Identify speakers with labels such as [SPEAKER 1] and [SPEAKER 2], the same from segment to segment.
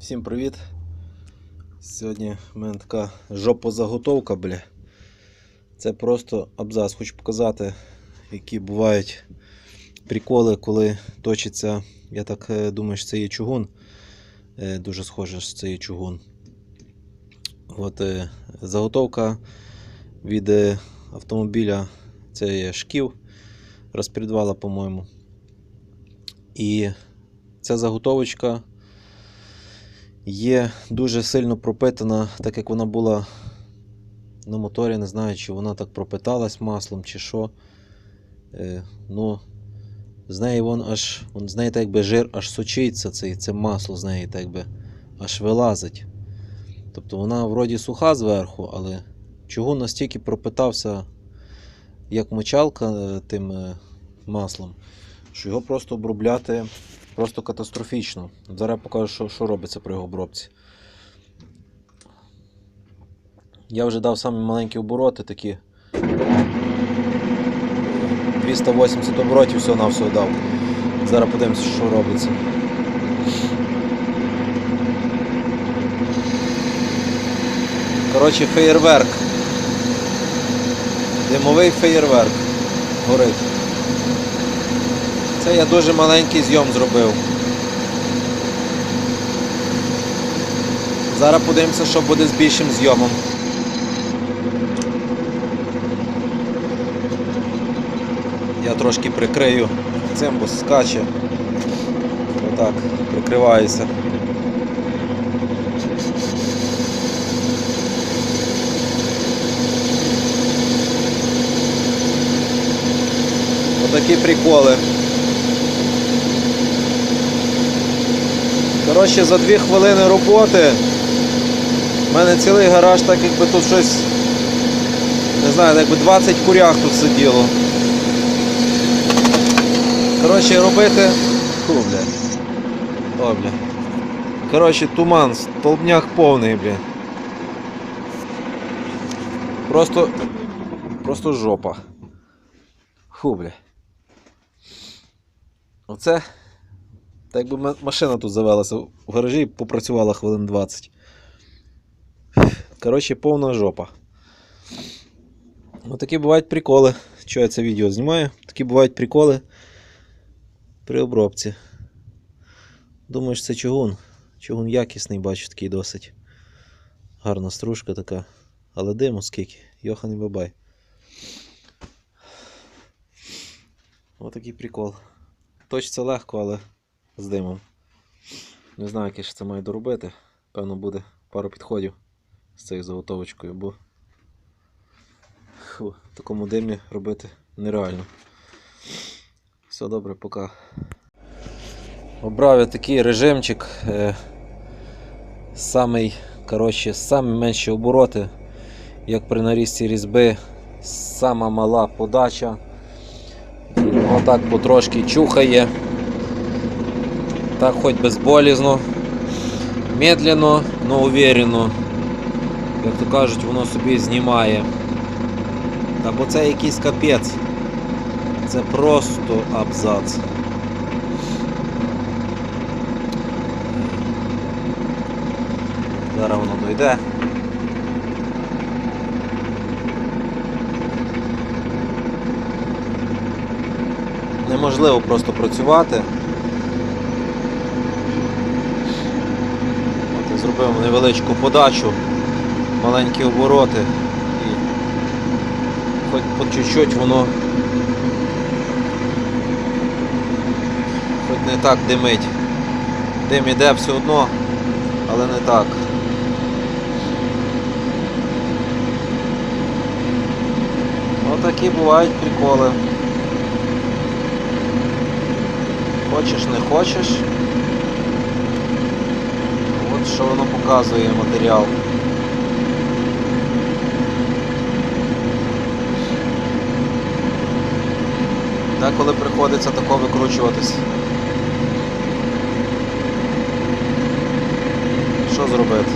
[SPEAKER 1] Всім привіт! Сьогодні в мене така жопозаготовка, бля. Це просто абзац. Хочу показати, які бувають приколи, коли точиться. Я так е, думаю, що це є чугун. Е, Дуже схоже, що це є чугун. От, е, заготовка від автомобіля це є шків розпредвала, по-моєму. І ця заготовочка є дуже сильно пропитана, так як вона була на моторі, не знаю, чи вона так пропиталась маслом, чи що. Е, ну, з неї вон аж, вон, з неї так якби жир аж сочиться, це, це масло з неї так якби аж вилазить. Тобто вона вроді суха зверху, але чугун настільки пропитався, як мочалка е, тим е, маслом, що його просто обробляти просто катастрофічно. Зараз я покажу, що, що робиться при його обробці. Я вже дав самі маленькі обороти, такі 280 оборотів всього на всього дав. Зараз подивимося, що робиться. Коротше, феєрверк. Димовий феєрверк горить. Це я дуже маленький зйом зробив. Зараз подивимося, що буде з більшим зйомом. Я трошки прикрию цим, бо скаче. Отак, прикриваюся. Отакі приколи. Коротше, за дві хвилини роботи в мене цілий гараж, так якби тут щось, не знаю, якби 20 курях тут сиділо. Коротше, робити. Фу, блядь. О, бля. Коротше, туман, столбняк повний, бля. Просто. Просто жопа. Фу, бля. Оце. Так якби ма- машина тут завелася в гаражі і попрацювала хвилин 20. Коротше, повна жопа. Ось такі бувають приколи. Чого я це відео знімаю? Такі бувають приколи при обробці. Думаю, що це чугун. Чугун якісний, бачу, такий досить. Гарна стружка така. Але диму скільки. Йохан і бабай. Ось такий прикол. Точиться легко, але з димом. Не знаю, як я ще це маю доробити. Певно буде пару підходів з цією заготовочкою, бо в такому димі робити нереально. Все добре, пока. Обрав я такий режимчик. Е, самий, коротше, самі менші обороти, як при нарізці різьби, сама мала подача. І воно так потрошки чухає. Так хоч безболізно, медленно, но уверенно. Як то кажуть, воно собі знімає. Та бо це якийсь капець. Це просто абзац. Зараз воно дойде. Неможливо просто працювати. От я зробив невеличку подачу, маленькі обороти і хоч по чуть-чуть воно хоч не так димить. Дим іде все одно, але не так. Отакі бувають приколи. Хочеш, не хочеш. Що воно показує матеріал. Деколи приходиться тако викручуватись. Що зробити?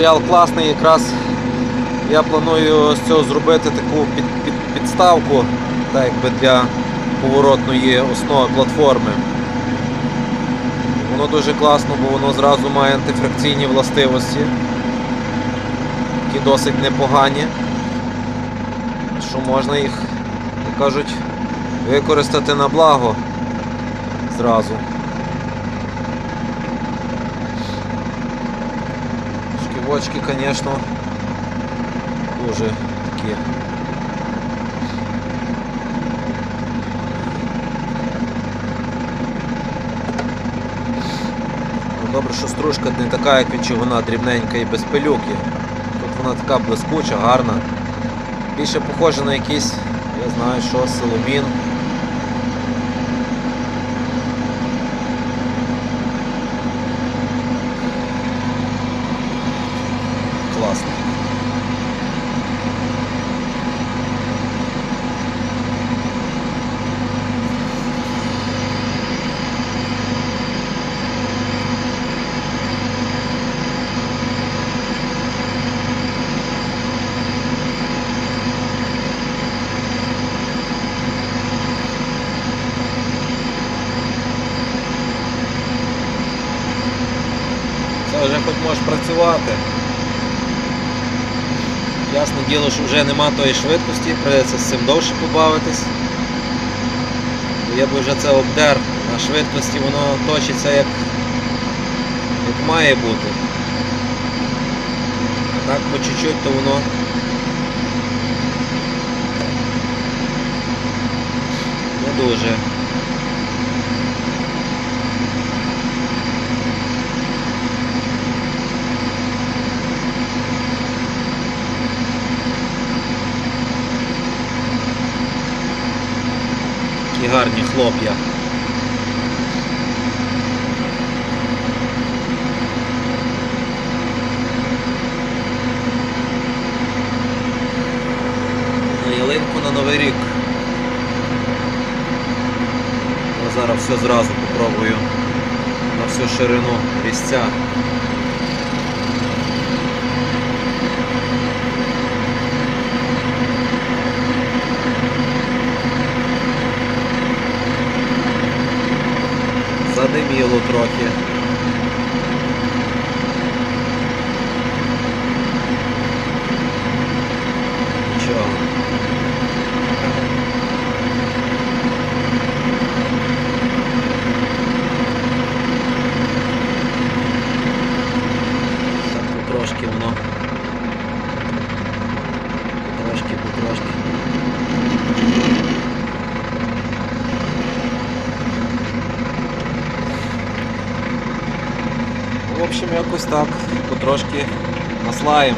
[SPEAKER 1] Матеріал класний, якраз я планую з цього зробити таку під, під, підставку так якби для поворотної основи платформи. Воно дуже класно, бо воно зразу має антифракційні властивості, які досить непогані, що можна їх, як кажуть, використати на благо зразу. Шківочки, звісно, дуже такі. Ну, Добре, що стружка не така, як вона дрібненька і без пилюки. Тут вона така блискуча, гарна. Більше похожа на якийсь, я знаю, що силомін. Класно. Це вже хоч можеш працювати. Ясне діло, що вже нема тої швидкості, прийдеться з цим довше побавитись. Я би вже це обдер на швидкості, воно точиться як, як має бути. А так по чуть-чуть то воно не дуже. Такі гарні хлоп'я. На ялинку на Новий рік. Я зараз все зразу попробую на всю ширину різця. Задиміло трохи. Нічого. Так потрошки воно. Потрошки, потрошки. В общем, якось так, потрошки наслаєм.